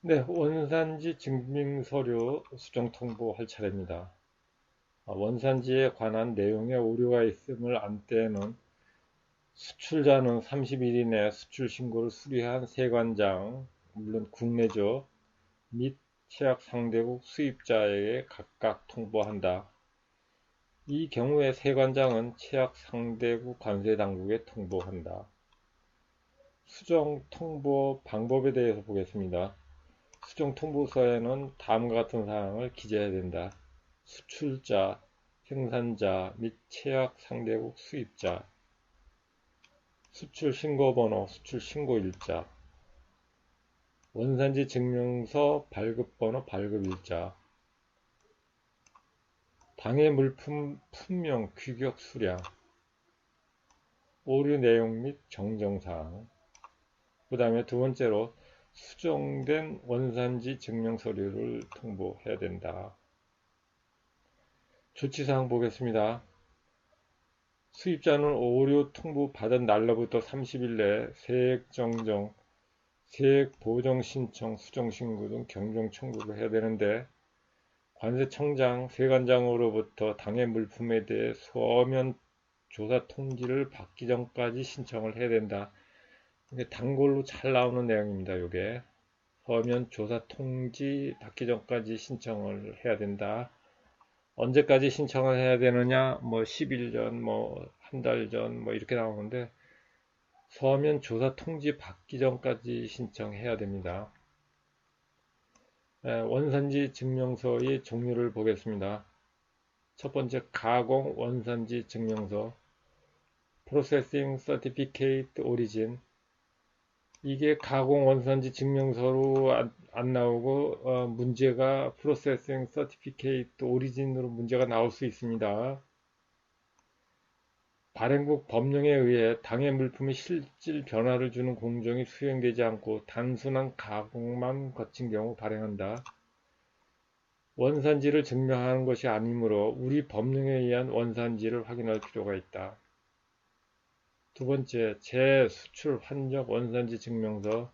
네, 원산지 증명서류 수정 통보할 차례입니다. 아, 원산지에 관한 내용에 오류가 있음을 안 때에는 수출자는 30일 이내 수출 신고를 수리한 세관장, 물론 국내죠, 및 최악 상대국 수입자에게 각각 통보한다. 이 경우에 세관장은 최악 상대국 관세당국에 통보한다. 수정 통보 방법에 대해서 보겠습니다. 수정 통보서에는 다음과 같은 사항을 기재해야 된다. 수출자, 생산자 및 최악 상대국 수입자, 수출 신고 번호, 수출 신고 일자, 원산지 증명서 발급 번호, 발급 일자, 당해 물품 품명, 규격 수량, 오류 내용 및 정정사항, 그 다음에 두 번째로 수정된 원산지 증명 서류를 통보해야 된다. 조치사항 보겠습니다. 수입자는 오류 통보 받은 날로부터 30일 내에 세액 정정, 세액 보정 신청, 수정 신고 등 경정 청구를 해야 되는데 관세청장, 세관장으로부터 당해 물품에 대해 서면 조사 통지를 받기 전까지 신청을 해야 된다. 단골로 잘 나오는 내용입니다. 이게 서면 조사 통지 받기 전까지 신청을 해야 된다. 언제까지 신청을 해야 되느냐? 뭐 10일 전, 뭐 한 달 전, 뭐 이렇게 나오는데 서면 조사 통지 받기 전까지 신청해야 됩니다. 원산지 증명서의 종류를 보겠습니다. 첫 번째 가공 원산지 증명서 Certificate Origin 이 게 가공 원산지 증명서로 안, 안 나오고 어, 문제가 프로세싱 서티피케이트 오리진으로 문제가 나올 수 있습니다. 발행국 법령에 의해 당해 물품의 실질 변화를 주는 공정이 수행되지 않고 단순한 가공만 거친 경우 발행한다. 원산지를 증명하는 것이 아니므로 우리 법령에 의한 원산지를 확인할 필요가 있다. 두 번째, 재수출 환적 원산지 증명서.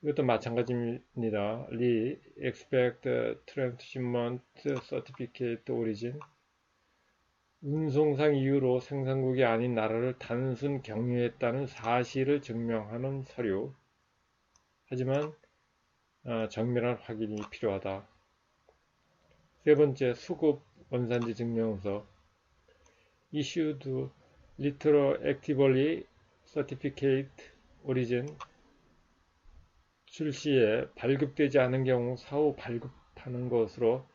이것도 마찬가지입니다. 리, expect transshipment certificate origin. 운송상 이유로 생산국이 아닌 나라를 단순 경유했다는 사실을 증명하는 서류. 하지만 어, 정밀한 확인이 필요하다. 세 번째, 수급 원산지 증명서. issued retroactively certificate origin 출시에 발급되지 않은 경우 사후 발급하는 것으로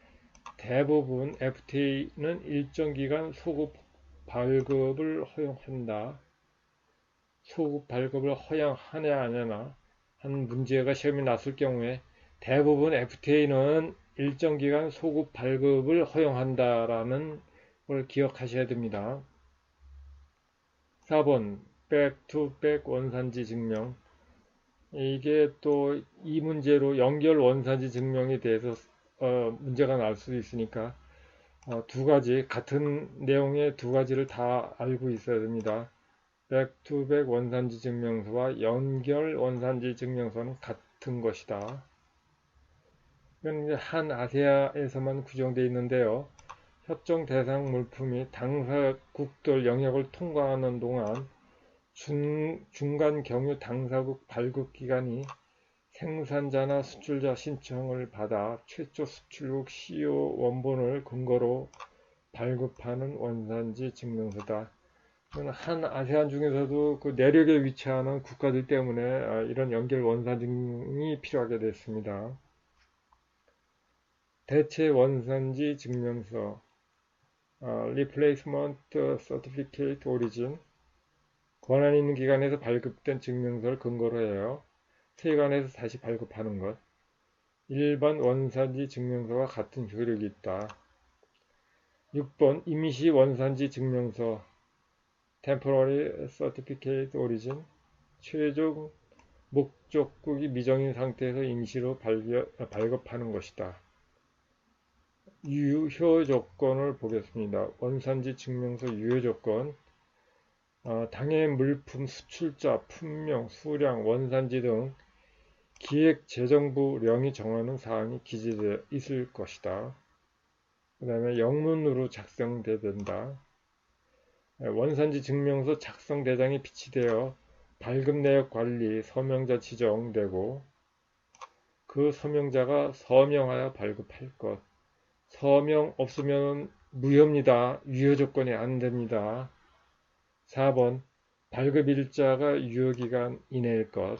대부분 FTA는 일정 기간 소급 발급을 허용한다. 소급 발급을 허용하냐 아냐나 한 문제가 시험이 났을 경우에 대부분 FTA는 일정 기간 소급 발급을 허용한다라는 걸 기억하셔야 됩니다. 4번 백투백 원산지 증명 이게 또 이 문제로 연결 원산지 증명에 대해서 어, 문제가 날 수도 있으니까 어, 두 가지 같은 내용의 두 가지를 다 알고 있어야 됩니다. 백투백 원산지 증명서와 연결 원산지 증명서는 같은 것이다. 이건 한 아세아에서만 규정되어 있는데요. 협정 대상 물품이 당사 국들 영역을 통과하는 동안 중, 중간 경유 당사국 발급 기간이 생산자나 수출자 신청을 받아 최초 수출국 CO 원본을 근거로 발급하는 원산지 증명서다. 한 아세안 중에서도 그 내륙에 위치하는 국가들 때문에 아, 이런 연결 원산증이 필요하게 됐습니다. 대체 원산지 증명서 어, Replacement Certificate Origin 권한 있는 기관에서 발급된 증명서를 근거로 해요. 세관에서 다시 발급하는 것. 일반 원산지 증명서와 같은 효력이 있다. 6번 임시 원산지 증명서 Temporary Certificate Origin 최종 목적국이 미정인 상태에서 임시로 발급하는 것이다. 유효 조건을 보겠습니다. 원산지 증명서 유효 조건 어, 당해 물품 수출자, 품명, 수량, 원산지 등 기획재정부령이 정하는 사항이 기재되어 있을 것이다. 그 다음에 영문으로 작성돼야 된다. 원산지 증명서 작성 대장이 비치되어 발급 내역 관리 서명자 지정되고 그 서명자가 서명하여 발급할 것. 서명 없으면 무효입니다. 유효 조건이 안 됩니다. 4번 발급 일자가 유효기간 이내일 것.